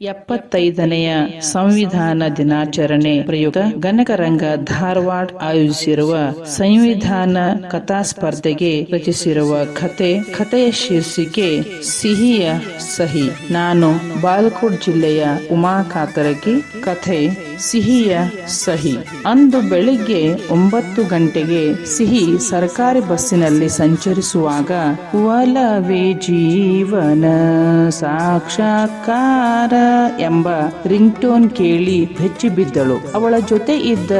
ಎಪ್ಪತ್ತೈದನೆಯ ಸಂವಿಧಾನ ದಿನಾಚರಣೆ ಪ್ರಯುಕ್ತ ಗನಕರಂಗ ಧಾರವಾಡ ಆಯೋಜಿಸಿರುವ ಸಂವಿಧಾನ ಕಥಾ ಸ್ಪರ್ಧೆಗೆ ರಚಿಸಿರುವ ಕತೆ ಕಥೆಯ ಶೀರ್ಷಿಕೆ ಸಿಹಿಯ ಸಹಿ. ನಾನು ಬಾಲಕೋಟ್ ಜಿಲ್ಲೆಯ ಉಮಾ ಕಾತರಗಿ ಕಥೆ ಸಿಹಿಯ ಸಹಿ. ಅಂದು ಬೆಳಿಗ್ಗೆ ಒಂಬತ್ತು ಗಂಟೆಗೆ ಸಿಹಿ ಸರ್ಕಾರಿ ಬಸ್ಸಿನಲ್ಲಿ ಸಂಚರಿಸುವಾಗ ಒಲವೇ ಜೀವನ ಸಾಕ್ಷಾಕಾರ ಎಂಬ ರಿಂಗ್ಟೋನ್ ಕೇಳಿ ಹೆಚ್ಚಿ ಬಿದ್ದಳು. ಅವಳ ಜೊತೆ ಇದ್ದ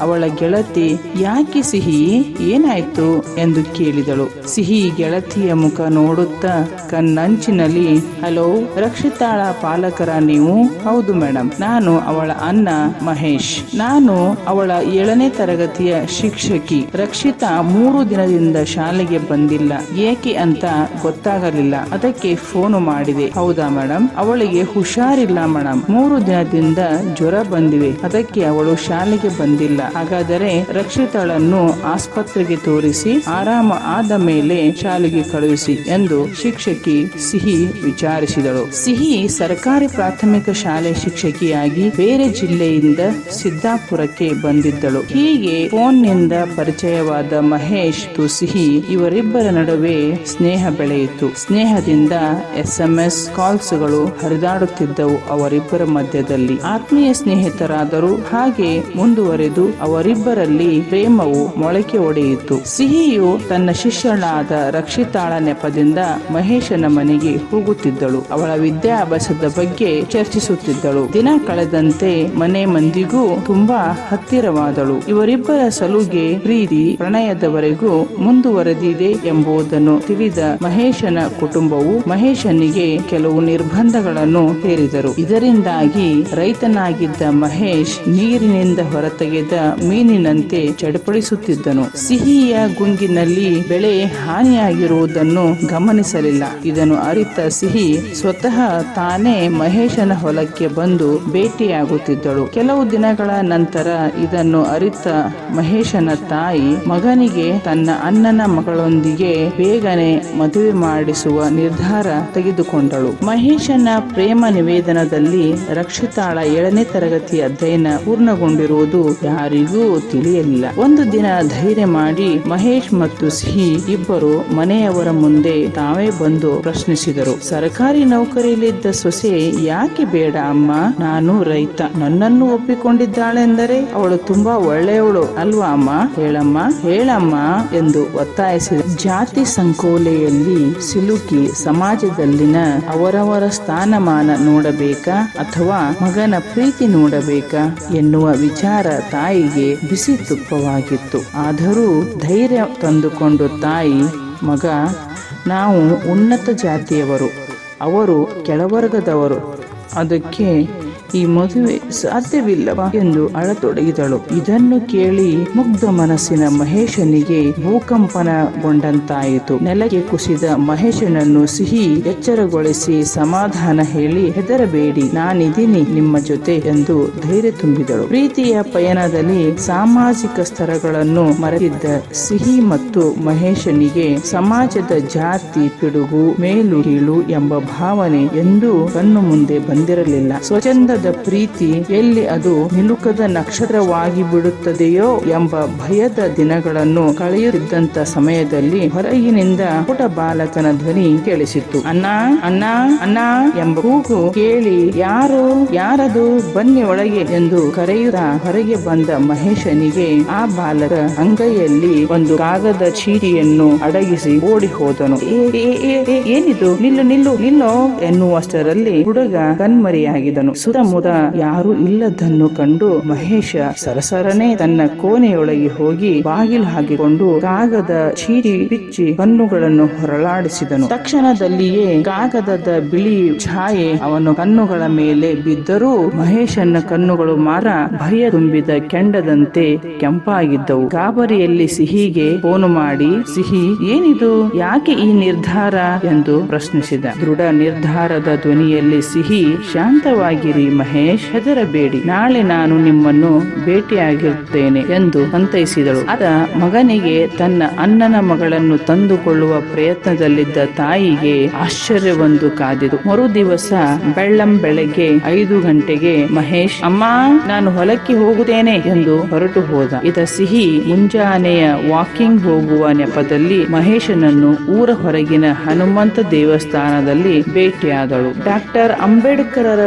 ಅವಳ ಗೆಳತಿ, ಯಾಕೆ ಸಿಹಿ? ಏನಾಯ್ತು? ಎಂದು ಕೇಳಿದಳು. ಸಿಹಿ ಗೆಳತಿಯ ಮುಖ ನೋಡುತ್ತಾ ಕಣ್ಣಂಚಿನಲ್ಲಿ, ಹಲೋ, ರಕ್ಷಿತಾಳ ಪಾಲಕರ ನೀವು? ಹೌದು ಮೇಡಮ್ ನಾನು ಅವಳ ಅನ್ನ ಮಹೇಶ್. ನಾನು ಅವಳ ಏಳನೇ ತರಗತಿಯ ಶಿಕ್ಷಕಿ. ರಕ್ಷಿತಾ ಮೂರು ದಿನದಿಂದ ಶಾಲೆಗೆ ಬಂದಿಲ್ಲ. ಏಕೆ ಅಂತ ಗೊತ್ತಾಗಲಿಲ್ಲ. ಅದಕ್ಕೆ ಫೋನು ಮಾಡಿದೆ. ಹೌದಾ ಮೇಡಮ್ ಅವಳಿಗೆ ಹುಷಾರಿಲ್ಲ ಮೇಡಮ್ ಮೂರು ದಿನದಿಂದ ಜ್ವರ ಬಂದಿವೆ ಅದಕ್ಕೆ ಅವಳು ಶಾಲೆಗೆ ಬಂದಿಲ್ಲ. ಹಾಗಾದರೆ ರಕ್ಷಿತಾಳನ್ನು ಆಸ್ಪತ್ರೆಗೆ ತೋರಿಸಿ, ಆರಾಮ ಆದ ಮೇಲೆ ಶಾಲೆಗೆ ಕಳುಹಿಸಿ ಎಂದು ಶಿಕ್ಷಕಿ ಸಿಹಿ ವಿಚಾರಿಸಿದಳು. ಸಿಹಿ ಸರ್ಕಾರಿ ಪ್ರಾಥಮಿಕ ಶಾಲೆ ಶಿಕ್ಷಕಿಯಾಗಿ ಬೇರೆ ಜಿಲ್ಲೆಯಿಂದ ಸಿದ್ದಾಪುರಕ್ಕೆ ಬಂದಿದ್ದಳು. ಹೀಗೆ ಫೋನ್ನಿಂದ ಪರಿಚಯವಾದ ಮಹೇಶ್, ತುಸಿಹಿ ಸಿಹಿ ಇವರಿಬ್ಬರ ನಡುವೆ ಸ್ನೇಹ ಬೆಳೆಯಿತು. ಸ್ನೇಹದಿಂದ ಎಸ್ಎಂಎಸ್ ಕಾಲ್ಸ್ಗಳು ಹರಿದಾಡುತ್ತಿದ್ದವು ಅವರಿಬ್ಬರ ಮಧ್ಯದಲ್ಲಿ. ಆತ್ಮೀಯ ಸ್ನೇಹಿತರಾದರು ಹಾಗೆ ಮುಂದುವರೆದು ಅವರಿಬ್ಬರಲ್ಲಿ ಪ್ರೇಮವು ಮೊಳಕೆ ಒಡೆಯಿತು. ಸಿಹಿಯು ತನ್ನ ಶಿಷ್ಯಳಾದ ರಕ್ಷಿತಾಳ ನೆಪದಿಂದ ಮಹೇಶನ ಮನೆಗೆ ಹೋಗುತ್ತಿದ್ದಳು. ಅವಳ ವಿದ್ಯಾಭ್ಯಾಸದ ಬಗ್ಗೆ ಚರ್ಚಿಸುತ್ತಿದ್ದಳು. ದಿನ ಕಳೆದಂತೆ ಮನೆ ಮಂದಿಗೂ ತುಂಬಾ ಹತ್ತಿರವಾದಳು. ಇವರಿಬ್ಬರ ಸಲುಗೆ ಪ್ರೀತಿ ಪ್ರಣಯದವರೆಗೂ ಮುಂದುವರೆದಿದೆ ಎಂಬುದನ್ನು ತಿಳಿದ ಮಹೇಶನ ಕುಟುಂಬವು ಮಹೇಶನಿಗೆ ಕೆಲವು ನಿರ್ಬಂಧಗಳನ್ನು ಹೇರಿದರು. ಇದರಿಂದಾಗಿ ರೈತನಾಗಿದ್ದ ಮಹೇಶ್ ನೀರಿನಿಂದ ಹೊರತೆಗೆದ ಮೀನಿನಂತೆ ಚಡಪಡಿಸುತ್ತಿದ್ದನು. ಸಿಹಿಯ ಗುಂಗಿನಲ್ಲಿ ಬೆಳೆ ಹಾನಿಯಾಗಿರುವುದನ್ನು ಗಮನಿಸಲಿಲ್ಲ. ಇದನ್ನು ಅರಿತ ಸಿಹಿ ಸ್ವತಃ ತಾನೇ ಮಹೇಶನ ಹೊಲಕ್ಕೆ ಬಂದು ಭೇಟಿಯಾಗುತ್ತಿದ್ದಳು ಕೆಲವು ದಿನಗಳ ನಂತರ ಇದನ್ನು ಅರಿತ ಮಹೇಶನ ತಾಯಿ ಮಗನಿಗೆ ತನ್ನ ಅಣ್ಣನ ಮಗಳೊಂದಿಗೆ ಬೇಗನೆ ಮದುವೆ ಮಾಡಿಸುವ ನಿರ್ಧಾರ ತೆಗೆದುಕೊಂಡಳು. ಮಹೇಶನ ಪ್ರೇಮ ನಿವೇದನದಲ್ಲಿ ರಕ್ಷಿತಾಳ ಏಳನೇ ತರಗತಿ ಅಧ್ಯಯನ ಪೂರ್ಣಗೊಂಡಿರುವುದು ಯಾರಿಗೂ ತಿಳಿಯಲಿಲ್ಲ. ಒಂದು ದಿನ ಧೈರ್ಯ ಮಾಡಿ ಮಹೇಶ್ ಮತ್ತು ಸಿಹಿ ಇಬ್ಬರು ಮನೆಯವರ ಮುಂದೆ ತಾವೇ ಬಂದು ಪ್ರಶ್ನಿಸಿದರು. ಸರ್ಕಾರಿ ನೌಕರಿಯಲ್ಲಿದ್ದ ಸೊಸೆ, ಯಾಕೆ ಬೇಡ ಅಮ್ಮ? ನಾನು ರೈತ. ನನ್ನನ್ನು ಒಪ್ಪಿಕೊಂಡಿದ್ದಾಳೆಂದರೆ, ಅವಳು ತುಂಬಾ ಒಳ್ಳೆಯವಳು ಅಲ್ವಾ ಅಮ್ಮ? ಹೇಳಮ್ಮ ಹೇಳಮ್ಮ ಎಂದು ಒತ್ತಾಯಿಸಿದ ಜಾತಿ ಸಂಕೋಲೆಯಲ್ಲಿ ಸಿಲುಕಿ ಸಮಾಜದಲ್ಲಿನ ಅವರವರ ಸ್ಥಾನಮಾನ ನೋಡಬೇಕಾ ಅಥವಾ ಮಗನ ಪ್ರೀತಿ ನೋಡಬೇಕಾ ಎನ್ನುವ ವಿಚಾರ ತಾಯಿಗೆ ಬಿಸಿ ತುಪ್ಪವಾಗಿತ್ತು. ಆದರೂ ಧೈರ್ಯ ತಂದುಕೊಂಡು ತಾಯಿ, ಮಗ, ನಾವು ಉನ್ನತ ಜಾತಿಯವರು, ಅವರು ಕೆಳವರ್ಗದವರು, ಅದಕ್ಕೆ ಈ ಮದುವೆ ಸಾಧ್ಯವಿಲ್ಲವ ಎಂದು ಅಳತೊಡಗಿದಳು. ಇದನ್ನು ಕೇಳಿ ಮುಗ್ಧ ಮನಸ್ಸಿನ ಮಹೇಶನಿಗೆ ಭೂಕಂಪನಗೊಂಡಂತಾಯಿತು. ನೆಲಗೆ ಕುಸಿದ ಮಹೇಶನನ್ನು ಸಿಹಿ ಎಚ್ಚರಗೊಳಿಸಿ ಸಮಾಧಾನ ಹೇಳಿ, ಹೆದರಬೇಡಿ, ನಾನಿದ್ದೀನಿ ನಿಮ್ಮ ಜೊತೆ ಎಂದು ಧೈರ್ಯ ತುಂಬಿದಳು. ಪ್ರೀತಿಯ ಪಯಣದಲ್ಲಿ ಸಾಮಾಜಿಕ ಸ್ತರಗಳನ್ನು ಮರೆತಿದ್ದ ಸಿಹಿ ಮತ್ತು ಮಹೇಶನಿಗೆ ಸಮಾಜದ ಜಾತಿ ಪಿಡುಗು ಮೇಲು ಕೀಳು ಎಂಬ ಭಾವನೆ ಎಂದೂ ಕಣ್ಣು ಮುಂದೆ ಬಂದಿರಲಿಲ್ಲ. ಸ್ವಚಂದದ ಪ್ರೀತಿ ಎಲ್ಲಿ ಅದು ನಿಲುಕದ ನಕ್ಷತ್ರವಾಗಿ ಬಿಡುತ್ತದೆಯೋ ಎಂಬ ಭಯದ ದಿನಗಳನ್ನು ಕಳೆಯುತ್ತಿದ್ದಂತ ಸಮಯದಲ್ಲಿ ಹೊರಗಿನಿಂದ ಪುಟ ಬಾಲಕನ ಧ್ವನಿ ಕೇಳಿಸಿತ್ತು. ಅಣ್ಣ ಅಣ್ಣ ಅಣ್ಣ ಎಂಬ ಕೂಗು ಕೇಳಿ, ಯಾರು, ಯಾರದು? ಬನ್ನಿ ಒಳಗೆ ಎಂದು ಕರೆಯುತ್ತಾ ಹೊರಗೆ ಬಂದ ಮಹೇಶನಿಗೆ ಆ ಬಾಲಕ ಅಂಗೈಯಲ್ಲಿ ಒಂದು ಕಾಗದ ಚೀಟಿಯನ್ನು ಅಡಗಿಸಿ ಓಡಿ ಹೋದನು ಏನಿದು? ನಿಲ್ಲು ನಿಲ್ಲು, ನಿಲ್ಲೋ ಎನ್ನುವಷ್ಟರಲ್ಲಿ ಹುಡುಗ ಕಣ್ಮರಿಯಾಗಿದನು ಸುತ್ತಮುತ್ತ ಯಾರು ಇಲ್ಲದನ್ನು ಕಂಡು ಮಹೇಶ ಸರಸರನೆ ತನ್ನ ಕೋಣೆಯೊಳಗೆ ಹೋಗಿ ಬಾಗಿಲು ಹಾಕಿಕೊಂಡು ಕಾಗದ ಚೀರಿ ಬಿಚ್ಚಿ ಕಣ್ಣುಗಳನ್ನು ಹೊರಳಾಡಿಸಿದನು. ತಕ್ಷಣದಲ್ಲಿಯೇ ಕಾಗದದ ಬಿಳಿ ಛಾಯೆ ಅವನ ಕಣ್ಣುಗಳ ಮೇಲೆ ಬಿದ್ದರೂ ಮಹೇಶನ ಕಣ್ಣುಗಳು ಮಾರ ಭಯ ತುಂಬಿದ ಕೆಂಡದಂತೆ ಕೆಂಪಾಗಿದ್ದವು. ಗಾಬರಿಯಲ್ಲಿ ಸಿಹಿಗೆ ಫೋನು ಮಾಡಿ, ಸಿಹಿ, ಏನಿದು? ಯಾಕೆ ಈ ನಿರ್ಧಾರ? ಎಂದು ಪ್ರಶ್ನಿಸಿದ. ದೃಢ ನಿರ್ಧಾರದ ಧ್ವನಿಯಲ್ಲಿ ಸಿಹಿ, ಶಾಂತವಾಗಿರಿ ಮಹೇಶ್ ಹೆದರಬೇಡಿ. ನಾಳೆ ನಾನು ನಿಮ್ಮನ್ನು ಭೇಟಿಯಾಗಿರುತ್ತೇನೆ ಎಂದು ಸಂತೈಸಿದಳು. ಅದ ಮಗನಿಗೆ ತನ್ನ ಅಣ್ಣನ ಮಗಳನ್ನು ತಂದುಕೊಳ್ಳುವ ಪ್ರಯತ್ನದಲ್ಲಿದ್ದ ತಾಯಿಗೆ ಆಶ್ಚರ್ಯವೊಂದು ಕಾದಿತು. ಮರು ದಿವಸ ಬೆಳ್ಳಂ ಬೆಳಗ್ಗೆ ಐದು ಗಂಟೆಗೆ ಮಹೇಶ್, ಅಮ್ಮ, ನಾನು ಹೊಲಕ್ಕೆ ಹೋಗುತ್ತೇನೆ ಎಂದು ಹೊರಟು ಹೋದ. ಇದ ಸಿಹಿ ಮುಂಜಾನೆಯ ವಾಕಿಂಗ್ ಹೋಗುವ ನೆಪದಲ್ಲಿ ಮಹೇಶನನ್ನು ಊರ ಹೊರಗಿನ ಹನುಮಂತ ದೇವಸ್ಥಾನದಲ್ಲಿ ಭೇಟಿಯಾದಳು. ಡಾಕ್ಟರ್ ಅಂಬೇಡ್ಕರರ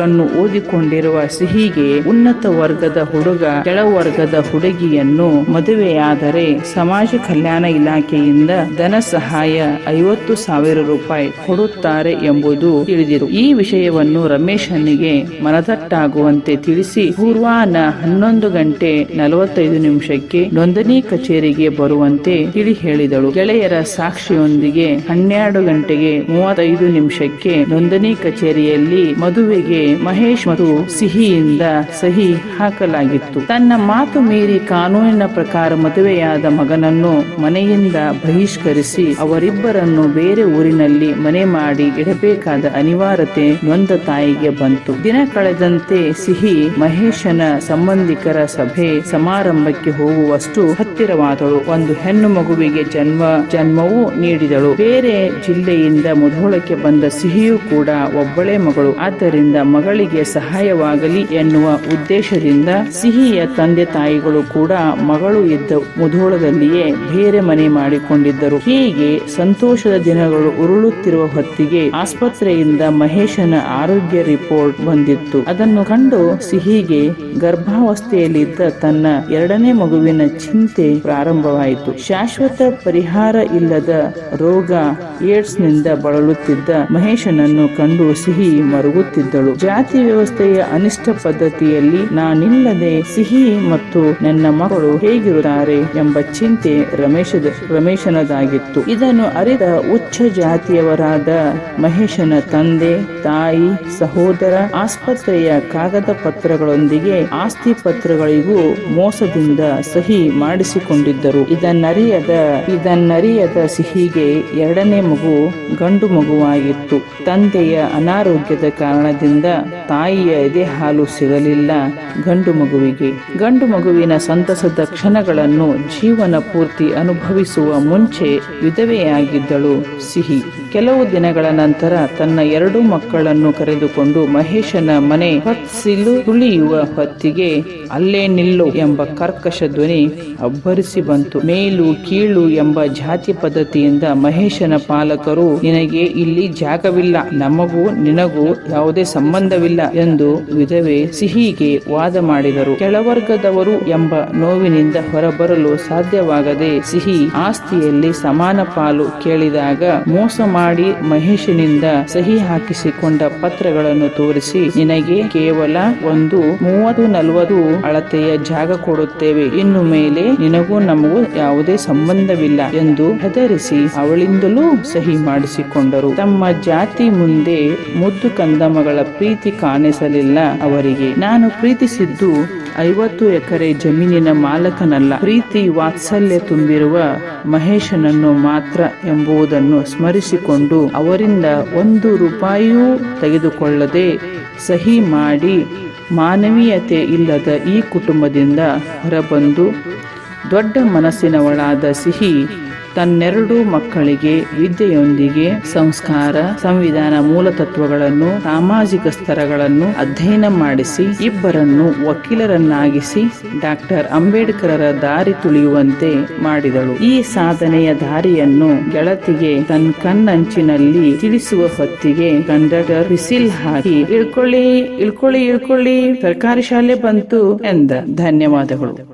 ಹೋರಾಟಗಳನ್ನು ಓದಿಕೊಂಡಿರುವ ಸಿಹಿಗೆ ಉನ್ನತ ವರ್ಗದ ಹುಡುಗ, ಕೆಳವರ್ಗದ ಹುಡುಗಿಯನ್ನು ಮದುವೆಯಾದರೆ ಸಮಾಜ ಕಲ್ಯಾಣ ಇಲಾಖೆಯಿಂದ ಧನ ಸಹಾಯ ಐವತ್ತು ಸಾವಿರ ರೂಪಾಯಿ ಕೊಡುತ್ತಾರೆ ಎಂಬುದು ತಿಳಿದಿರು. ಈ ವಿಷಯವನ್ನು ರಮೇಶನಿಗೆ ಮನದಟ್ಟಾಗುವಂತೆ ತಿಳಿಸಿ ಪೂರ್ವಾನ ಹನ್ನೊಂದು ಗಂಟೆ ನಲವತ್ತೈದು ನಿಮಿಷಕ್ಕೆ ನೋಂದಣಿ ಕಚೇರಿಗೆ ಬರುವಂತೆ ತಿಳಿ ಹೇಳಿದಳು. ಗೆಳೆಯರ ಸಾಕ್ಷಿಯೊಂದಿಗೆ ಹನ್ನೆರಡು ಗಂಟೆಗೆ ಮೂವತ್ತೈದು ನಿಮಿಷಕ್ಕೆ ನೋಂದಣಿ ಕಚೇರಿಯಲ್ಲಿ ಮದುವೆಗೆ ಮಹೇಶ್ ಮತ್ತು ಸಿಹಿಯಿಂದ ಸಹಿ ಹಾಕಲಾಗಿತ್ತು. ತನ್ನ ಮಾತು ಮೀರಿ ಕಾನೂನಿನ ಪ್ರಕಾರ ಮದುವೆಯಾದ ಮಗನನ್ನು ಮನೆಯಿಂದ ಬಹಿಷ್ಕರಿಸಿ ಅವರಿಬ್ಬರನ್ನು ಬೇರೆ ಊರಿನಲ್ಲಿ ಮನೆ ಮಾಡಿ ಇಡಬೇಕಾದ ಅನಿವಾರ್ಯತೆ ನೊಂದ ತಾಯಿಗೆ ಬಂತು. ದಿನ ಕಳೆದಂತೆ ಸಿಹಿ ಮಹೇಶನ ಸಂಬಂಧಿಕರ ಸಭೆ ಸಮಾರಂಭಕ್ಕೆ ಹೋಗುವಷ್ಟು ಹತ್ತಿರವಾದಳು. ಒಂದು ಹೆಣ್ಣು ಮಗುವಿಗೆ ಜನ್ಮ, ಜನ್ಮವೂ ನೀಡಿದಳು. ಬೇರೆ ಜಿಲ್ಲೆಯಿಂದ ಮುಧೋಳಕ್ಕೆ ಬಂದ ಸಿಹಿಯೂ ಕೂಡ ಒಬ್ಬಳೇ ಮಗಳು. ಆದ್ದರಿಂದ ಮಗಳಿಗೆ ಸಹಾಯವಾಗಲಿ ಎನ್ನುವ ಉದ್ದೇಶದಿಂದ ಸಿಹಿಯ ತಂದೆ ತಾಯಿಗಳು ಕೂಡ ಮಗಳು ಇದ್ದ ಮುಧೋಳದಲ್ಲಿಯೇ ಬೇರೆ ಮನೆ ಮಾಡಿಕೊಂಡಿದ್ದರು. ಹೀಗೆ ಸಂತೋಷದ ದಿನಗಳು ಉರುಳುತ್ತಿರುವ ಹೊತ್ತಿಗೆ ಆಸ್ಪತ್ರೆಯಿಂದ ಮಹೇಶನ ಆರೋಗ್ಯ ರಿಪೋರ್ಟ್ ಬಂದಿತ್ತು. ಅದನ್ನು ಕಂಡು ಸಿಹಿಗೆ ಗರ್ಭಾವಸ್ಥೆಯಲ್ಲಿದ್ದ ತನ್ನ ಎರಡನೇ ಮಗುವಿನ ಚಿಂತೆ ಪ್ರಾರಂಭವಾಯಿತು. ಶಾಶ್ವತ ಪರಿಹಾರ ಇಲ್ಲದ ರೋಗ ಏಡ್ಸ್ನಿಂದ ಬಳಲುತ್ತಿದ್ದ ಮಹೇಶನನ್ನು ಕಂಡು ಸಿಹಿ ಮರುಗುತ್ತಿದ್ದಳು. ಜಾತಿ ವ್ಯವಸ್ಥೆಯ ಅನಿಷ್ಟ ಪದ್ಧತಿಯಲ್ಲಿ ನಾನಿಲ್ಲದೆ ಸಿಹಿ ಮತ್ತು ನನ್ನ ಮಗಳು ಹೇಗಿರುತ್ತಾರೆ ಎಂಬ ಚಿಂತೆ ರಮೇಶದ, ರಮೇಶನದಾಗಿತ್ತು. ಇದನ್ನು ಅರಿತ ಉಚ್ಚ ಜಾತಿಯವರಾದ ಮಹೇಶನ ತಂದೆ, ತಾಯಿ, ಸಹೋದರ, ಆಸ್ಪತ್ರೆಯ ಕಾಗದ ಪತ್ರಗಳೊಂದಿಗೆ ಆಸ್ತಿ ಪತ್ರಗಳಿಗೂ ಮೋಸದಿಂದ ಸಹಿ ಮಾಡಿಸಿಕೊಂಡಿದ್ದರು. ಇದನ್ನರಿಯದ ಇದನ್ನರಿಯದ ಸಿಹಿಗೆ ಎರಡನೇ ಮಗು ಗಂಡು ಮಗುವಾಗಿತ್ತು. ತಂದೆಯ ಅನಾರೋಗ್ಯದ ಕಾರಣದಿಂದ ತಾಯಿಯ ಎದೆ ಹಾಲು ಸಿಗಲಿಲ್ಲ. ಗಂಡು ಮಗುವಿಗೆ. ಗಂಡು ಮಗುವಿನ ಸಂತಸದ ಕ್ಷಣಗಳನ್ನು ಜೀವನ ಪೂರ್ತಿ ಅನುಭವಿಸುವ ಮುಂಚೆ ವಿಧವೆಯಾಗಿದ್ದಳು ಸಿಹಿ. ಕೆಲವು ದಿನಗಳ ನಂತರ ತನ್ನ ಎರಡು ಮಕ್ಕಳನ್ನು ಕರೆದುಕೊಂಡು ಮಹೇಶನ ಮನೆ ಹೊತ್ತಿಲು ತುಳಿಯುವ ಹೊತ್ತಿಗೆ ಅಲ್ಲೇ ನಿಲ್ಲು ಎಂಬ ಕರ್ಕಶ ಧ್ವನಿ ಅಬ್ಬರಿಸಿ ಬಂತು. ಮೇಲು ಕೀಳು ಎಂಬ ಜಾತಿ ಪದ್ಧತಿಯಿಂದ ಮಹೇಶನ ಪಾಲಕರು, ನಿನಗೆ ಇಲ್ಲಿ ಜಾಗವಿಲ್ಲ. ನಮಗೂ ನಿನಗೂ ಯಾವುದೇ ಸಂಬಂಧವಿಲ್ಲ ಎಂದು ವಿಧವೆ ಸಿಹಿಗೆ ವಾದ ಮಾಡಿದರು. ಕೆಳವರ್ಗದವರು ಎಂಬ ನೋವಿನಿಂದ ಹೊರಬರಲು ಸಾಧ್ಯವಾಗದೆ ಸಿಹಿ ಆಸ್ತಿಯಲ್ಲಿ ಸಮಾನ ಪಾಲು ಕೇಳಿದಾಗ ಮೋಸ ಮಾಡಿ ಮಹೇಶನಿಂದ ಸಹಿ ಹಾಕಿಸಿಕೊಂಡ ಪತ್ರಗಳನ್ನು ತೋರಿಸಿ, ನಿನಗೆ ಕೇವಲ ಒಂದು ಮೂವತ್ತು ನಲವತ್ತು ಅಳತೆಯ ಜಾಗ ಕೊಡುತ್ತೇವೆ. ಇನ್ನು ಮೇಲೆ ನಿನಗೂ ನಮಗೂ ಯಾವುದೇ ಸಂಬಂಧವಿಲ್ಲ ಎಂದು ಹೆದರಿಸಿ ಅವಳಿಂದಲೂ ಸಹಿ ಮಾಡಿಸಿಕೊಂಡರು. ತಮ್ಮ ಜಾತಿ ಮುಂದೆ ಮುದ್ದು ಕಂದಮಗಳ ಪ್ರೀತಿ ಕಾಣಿಸಲಿಲ್ಲ ಅವರಿಗೆ. ನಾನು ಪ್ರೀತಿಸಿದ್ದು ಐವತ್ತು ಎಕರೆ ಜಮೀನಿನ ಮಾಲಕನಲ್ಲ. ಪ್ರೀತಿ ವಾತ್ಸಲ್ಯ ತುಂಬಿರುವ ಮಹೇಶನನ್ನು ಮಾತ್ರ ಎಂಬುದನ್ನು ಸ್ಮರಿಸಿಕೊಂಡು ಅವರಿಂದ ಒಂದು ರೂಪಾಯಿಯೂ ತೆಗೆದುಕೊಳ್ಳದೆ ಸಹಿ ಮಾಡಿ ಮಾನವೀಯತೆ ಇಲ್ಲದ ಈ ಕುಟುಂಬದಿಂದ ಹೊರಬಂದು ದೊಡ್ಡ ಮನಸ್ಸಿನವಳಾದ ಸಿಹಿ ತನ್ನೆರಡು ಮಕ್ಕಳಿಗೆ ವಿದ್ಯೆಯೊಂದಿಗೆ ಸಂಸ್ಕಾರ, ಸಂವಿಧಾನ ಮೂಲತತ್ವಗಳನ್ನು, ಸಾಮಾಜಿಕ ಸ್ತರಗಳನ್ನು ಅಧ್ಯಯನ ಮಾಡಿಸಿ, ಇಬ್ಬರನ್ನು ವಕೀಲರನ್ನಾಗಿಸಿ ಡಾಕ್ಟರ್ ಅಂಬೇಡ್ಕರರ ದಾರಿ ತುಳಿಯುವಂತೆ ಮಾಡಿದಳು. ಈ ಸಾಧನೆಯ ದಾರಿಯನ್ನು ಗೆಳತಿಗೆ ತನ್ನ ಕಣ್ಣಂಚಿನಲ್ಲಿ ತಿಳಿಸುವ ಹೊತ್ತಿಗೆ ಕಂಡಕ್ಟರ್ ಬಿಸಿಲ್ ಹಾಕಿ, ಇಳ್ಕೊಳ್ಳಿ ಇಳ್ಕೊಳ್ಳಿ ಇಳ್ಕೊಳ್ಳಿ, ಸರ್ಕಾರಿ ಶಾಲೆ ಬಂತು ಎಂದ. ಧನ್ಯವಾದಗಳು.